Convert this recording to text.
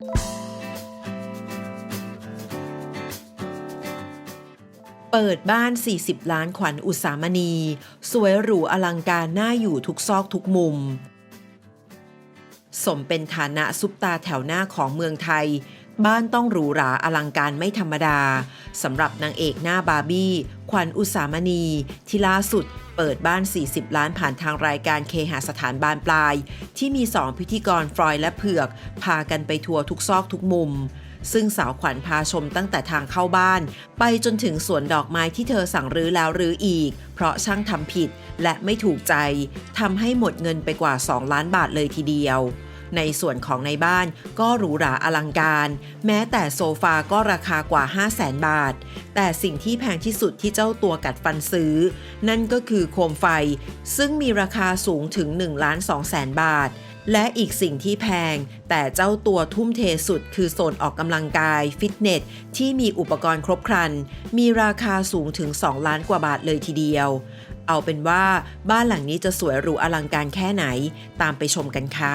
เปิดบ้าน 40 ล้านขวัญอุสามณี สวยหรูอลังการน่าอยู่ทุกซอกทุกมุม สมเป็นฐานะซุปตาแถวหน้าของเมืองไทย บ้านต้องหรูหราอลังการไม่ธรรมดา สำหรับนางเอกหน้าบาร์บี้ ขวัญอุสามณี ที่ล่าสุดเปิดบ้าน 40 ล้านผ่านทางรายการเคหาสถานบานปลาย ที่มี 2 พิธีกรฟรอยและเผือก พากันไปทัวร์ทุกซอกทุกมุม ซึ่งสาวขวัญพาชมตั้งแต่ทางเข้าบ้าน ไปจนถึงสวนดอกไม้ที่เธอสั่งรื้อแล้วรื้ออีก เพราะช่างทำผิดและไม่ถูกใจทำให้หมดเงินไปกว่า 2 ล้านบาทเลยทีเดียว ในส่วนของในบ้านก็หรูหราอลังการ แม้แต่โซฟาก็ราคากว่า 5 0 0แสนบาท แต่สิ่งที่แพงที่สุดที่เจ้าตัวกัดฟันซื้อ นั่นก็คือโคมไฟ ซึ่งมีราคาสูงถึง1ล้าน2แสนบาท และอีกสิ่งที่แพง แต่เจ้าตัวทุ่มเทสุดคือโซนออกกำลังกาย ฟิตเนส ที่มีอุปกรณ์ครบครัน มีราคาสูงถึง 2 ล้านกว่าบาทเลยทีเดียว เอาเป็นว่าบ้านหลังนี้จะสวยหรูอลังการแค่ไหน ตามไปชมกันค่ะ